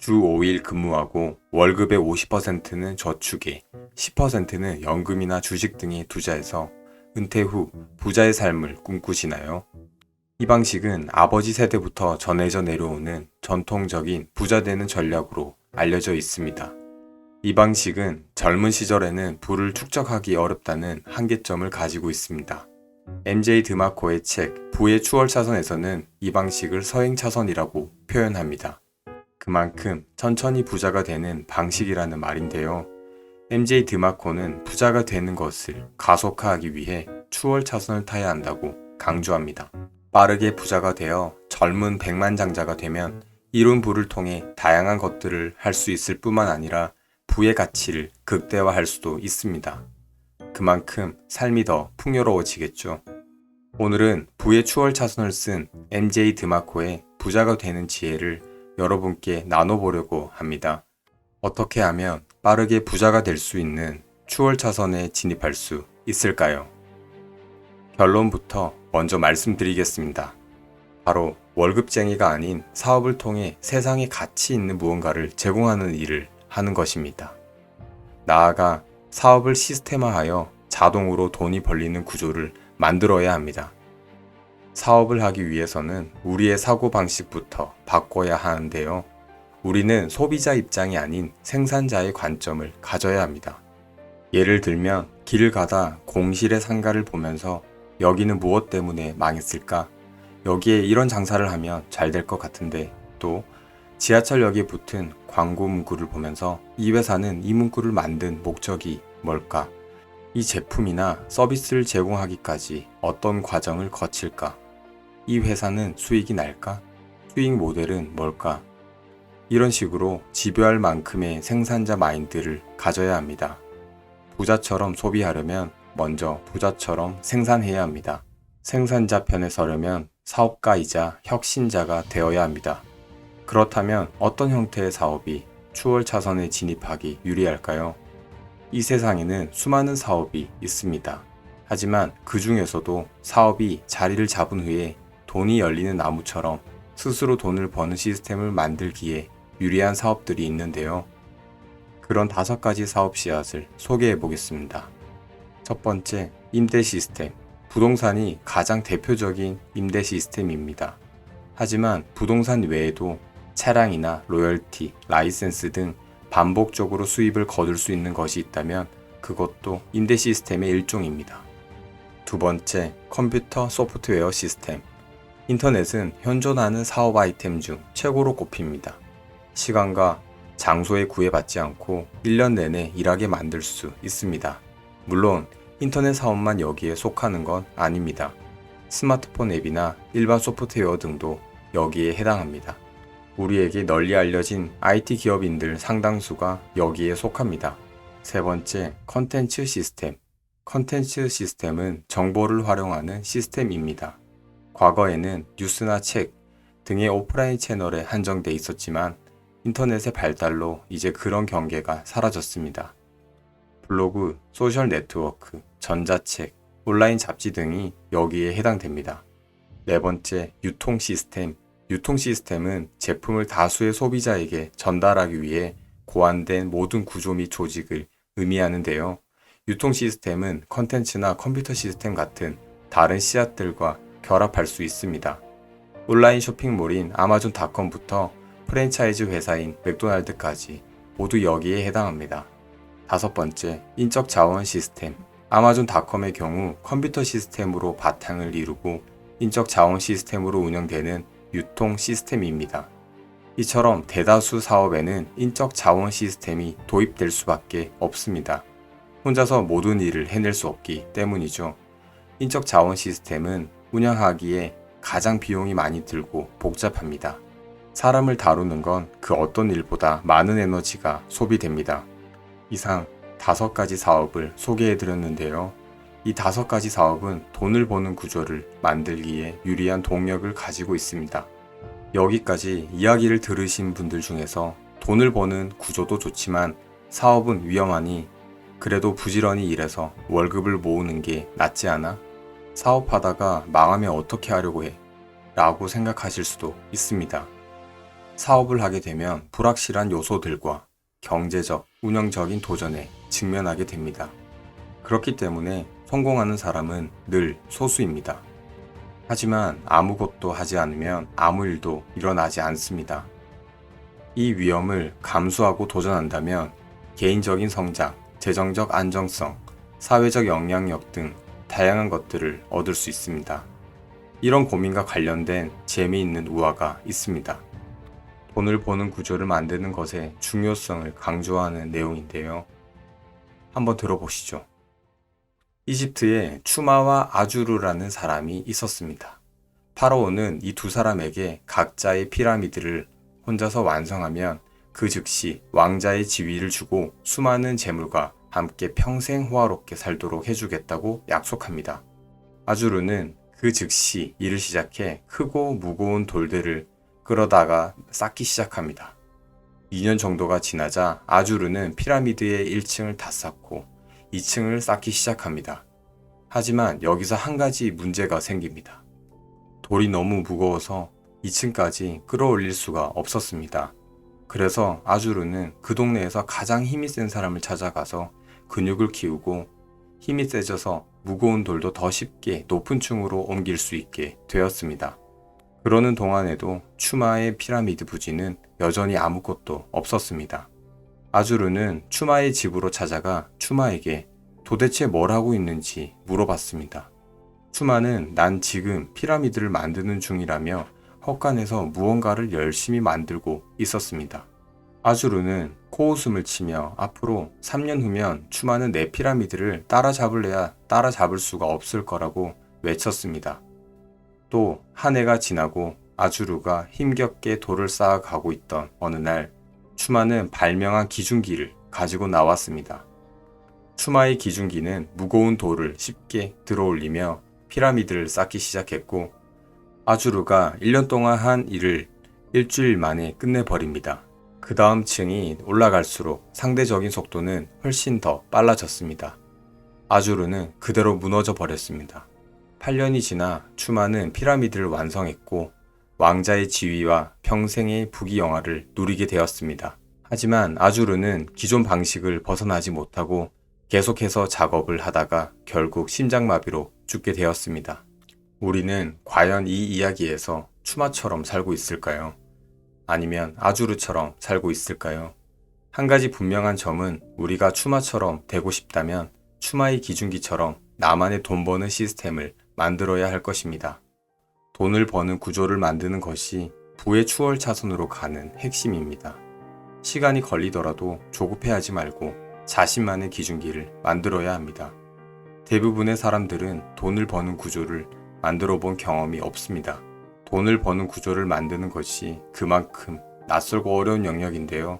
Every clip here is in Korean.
주 5일 근무하고 월급의 50%는 저축에 10%는 연금이나 주식 등에 투자해서 은퇴 후 부자의 삶을 꿈꾸시나요? 이 방식은 아버지 세대부터 전해져 내려오는 전통적인 부자 되는 전략으로 알려져 있습니다. 이 방식은 젊은 시절에는 부를 축적하기 어렵다는 한계점을 가지고 있습니다. MJ 드마코의 책 부의 추월 차선에서는 이 방식을 서행 차선이라고 표현합니다. 그만큼 천천히 부자가 되는 방식이라는 말인데요. MJ 드마코는 부자가 되는 것을 가속화하기 위해 추월 차선을 타야 한다고 강조합니다. 빠르게 부자가 되어 젊은 백만장자가 되면 이룬 부를 통해 다양한 것들을 할 수 있을 뿐만 아니라 부의 가치를 극대화할 수도 있습니다. 그만큼 삶이 더 풍요로워지겠죠. 오늘은 부의 추월 차선을 쓴 MJ 드마코의 부자가 되는 지혜를 여러분께 나눠보려고 합니다. 어떻게 하면 빠르게 부자가 될 수 있는 추월 차선에 진입할 수 있을까요? 결론부터 먼저 말씀드리겠습니다. 바로 월급쟁이가 아닌 사업을 통해 세상에 가치 있는 무언가를 제공하는 일을 하는 것입니다. 나아가 사업을 시스템화하여 자동으로 돈이 벌리는 구조를 만들어야 합니다. 사업을 하기 위해서는 우리의 사고방식부터 바꿔야 하는데요. 우리는 소비자 입장이 아닌 생산자의 관점을 가져야 합니다. 예를 들면 길을 가다 공실의 상가를 보면서 여기는 무엇 때문에 망했을까? 여기에 이런 장사를 하면 잘 될 것 같은데 또 지하철역에 붙은 광고 문구를 보면서 이 회사는 이 문구를 만든 목적이 뭘까? 이 제품이나 서비스를 제공하기까지 어떤 과정을 거칠까? 이 회사는 수익이 날까? 수익 모델은 뭘까? 이런 식으로 집요할 만큼의 생산자 마인드를 가져야 합니다. 부자처럼 소비하려면 먼저 부자처럼 생산해야 합니다. 생산자 편에 서려면 사업가이자 혁신자가 되어야 합니다. 그렇다면 어떤 형태의 사업이 추월 차선에 진입하기 유리할까요? 이 세상에는 수많은 사업이 있습니다. 하지만 그 중에서도 사업이 자리를 잡은 후에 돈이 열리는 나무처럼 스스로 돈을 버는 시스템을 만들기에 유리한 사업들이 있는데요. 그런 다섯 가지 사업 씨앗을 소개해 보겠습니다. 첫 번째, 임대 시스템. 부동산이 가장 대표적인 임대 시스템입니다. 하지만 부동산 외에도 차량이나 로열티, 라이센스 등 반복적으로 수입을 거둘 수 있는 것이 있다면 그것도 임대 시스템의 일종입니다. 두 번째, 컴퓨터 소프트웨어 시스템. 인터넷은 현존하는 사업 아이템 중 최고로 꼽힙니다. 시간과 장소에 구애받지 않고 1년 내내 일하게 만들 수 있습니다. 물론 인터넷 사업만 여기에 속하는 건 아닙니다. 스마트폰 앱이나 일반 소프트웨어 등도 여기에 해당합니다. 우리에게 널리 알려진 IT 기업인들 상당수가 여기에 속합니다. 세 번째, 컨텐츠 시스템. 컨텐츠 시스템은 정보를 활용하는 시스템입니다. 과거에는 뉴스나 책 등의 오프라인 채널에 한정돼 있었지만 인터넷의 발달로 이제 그런 경계가 사라졌습니다. 블로그, 소셜 네트워크, 전자책, 온라인 잡지 등이 여기에 해당됩니다. 네 번째, 유통 시스템. 유통 시스템은 제품을 다수의 소비자에게 전달하기 위해 고안된 모든 구조 및 조직을 의미하는데요. 유통 시스템은 컨텐츠나 컴퓨터 시스템 같은 다른 씨앗들과 결합할 수 있습니다. 온라인 쇼핑몰인 아마존닷컴부터 프랜차이즈 회사인 맥도날드까지 모두 여기에 해당합니다. 다섯 번째, 인적 자원 시스템. 아마존닷컴의 경우 컴퓨터 시스템으로 바탕을 이루고 인적 자원 시스템으로 운영되는 유통 시스템입니다. 이처럼 대다수 사업에는 인적 자원 시스템이 도입될 수밖에 없습니다. 혼자서 모든 일을 해낼 수 없기 때문이죠. 인적 자원 시스템은 운영하기에 가장 비용이 많이 들고 복잡합니다. 사람을 다루는 건 그 어떤 일보다 많은 에너지가 소비됩니다. 이상 다섯 가지 사업을 소개해 드렸는데요. 이 다섯 가지 사업은 돈을 버는 구조를 만들기에 유리한 동력을 가지고 있습니다. 여기까지 이야기를 들으신 분들 중에서 돈을 버는 구조도 좋지만 사업은 위험하니 그래도 부지런히 일해서 월급을 모으는 게 낫지 않아? 사업하다가 망하면 어떻게 하려고 해? 라고 생각하실 수도 있습니다. 사업을 하게 되면 불확실한 요소들과 경제적, 운영적인 도전에 직면하게 됩니다. 그렇기 때문에 성공하는 사람은 늘 소수입니다. 하지만 아무것도 하지 않으면 아무 일도 일어나지 않습니다. 이 위험을 감수하고 도전한다면 개인적인 성장, 재정적 안정성, 사회적 영향력 등 다양한 것들을 얻을 수 있습니다. 이런 고민과 관련된 재미있는 우화가 있습니다. 돈을 버는 구조를 만드는 것의 중요성을 강조하는 내용인데요. 한번 들어보시죠. 이집트에 추마와 아주르라는 사람이 있었습니다. 파라오는 이 두 사람에게 각자의 피라미드를 혼자서 완성하면 그 즉시 왕자의 지위를 주고 수많은 재물과 함께 평생 호화롭게 살도록 해주겠다고 약속합니다. 아주르는 그 즉시 일을 시작해 크고 무거운 돌들을 끌어다가 쌓기 시작합니다. 2년 정도가 지나자 아주르는 피라미드의 1층을 다 쌓고 2층을 쌓기 시작합니다. 하지만 여기서 한 가지 문제가 생깁니다. 돌이 너무 무거워서 2층까지 끌어올릴 수가 없었습니다. 그래서 아주르는 그 동네에서 가장 힘이 센 사람을 찾아가서 근육을 키우고 힘이 세져서 무거운 돌도 더 쉽게 높은 층으로 옮길 수 있게 되었습니다. 그러는 동안에도 추마의 피라미드 부지는 여전히 아무것도 없었습니다. 아주르는 추마의 집으로 찾아가 추마에게 도대체 뭘 하고 있는지 물어봤습니다. 추마는 난 지금 피라미드를 만드는 중이라며 헛간에서 무언가를 열심히 만들고 있었습니다. 아주르는 코웃음을 치며 앞으로 3년 후면 추마는 내 피라미드를 따라잡을래야 따라잡을 수가 없을 거라고 외쳤습니다. 또 한 해가 지나고 아주르가 힘겹게 돌을 쌓아 가고 있던 어느 날 추마는 발명한 기중기를 가지고 나왔습니다. 추마의 기중기는 무거운 돌을 쉽게 들어올리며 피라미드를 쌓기 시작했고 아주르가 1년 동안 한 일을 일주일 만에 끝내버립니다. 그 다음 층이 올라갈수록 상대적인 속도는 훨씬 더 빨라졌습니다. 아주르는 그대로 무너져 버렸습니다. 8년이 지나 추마는 피라미드를 완성했고 왕자의 지위와 평생의 부귀 영화를 누리게 되었습니다. 하지만 아주르는 기존 방식을 벗어나지 못하고 계속해서 작업을 하다가 결국 심장마비로 죽게 되었습니다. 우리는 과연 이 이야기에서 추마처럼 살고 있을까요? 아니면 아주르처럼 살고 있을까요? 한 가지 분명한 점은 우리가 추마처럼 되고 싶다면 추마의 기준기처럼 나만의 돈 버는 시스템을 만들어야 할 것입니다. 돈을 버는 구조를 만드는 것이 부의 추월 차선으로 가는 핵심입니다. 시간이 걸리더라도 조급해하지 말고 자신만의 기준기를 만들어야 합니다. 대부분의 사람들은 돈을 버는 구조를 만들어 본 경험이 없습니다. 돈을 버는 구조를 만드는 것이 그만큼 낯설고 어려운 영역인데요.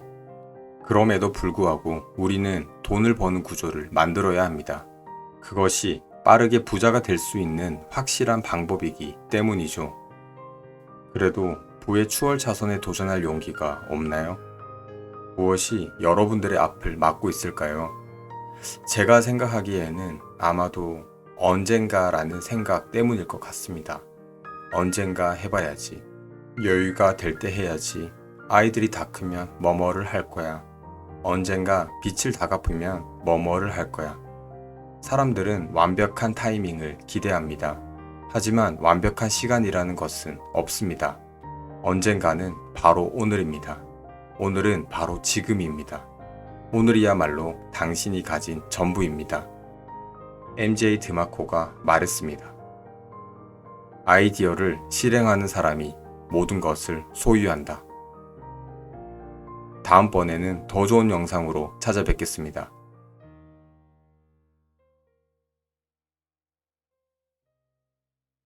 그럼에도 불구하고 우리는 돈을 버는 구조를 만들어야 합니다. 그것이 빠르게 부자가 될 수 있는 확실한 방법이기 때문이죠. 그래도 부의 추월 차선에 도전할 용기가 없나요? 무엇이 여러분들의 앞을 막고 있을까요? 제가 생각하기에는 아마도 언젠가라는 생각 때문일 것 같습니다. 언젠가 해봐야지. 여유가 될 때 해야지. 아이들이 다 크면 뭐뭐를 할 거야. 언젠가 빛을 다 갚으면 뭐뭐를 할 거야. 사람들은 완벽한 타이밍을 기대합니다. 하지만 완벽한 시간이라는 것은 없습니다. 언젠가는 바로 오늘입니다. 오늘은 바로 지금입니다. 오늘이야말로 당신이 가진 전부입니다. MJ 드마코가 말했습니다. 아이디어를 실행하는 사람이 모든 것을 소유한다. 다음번에는 더 좋은 영상으로 찾아뵙겠습니다.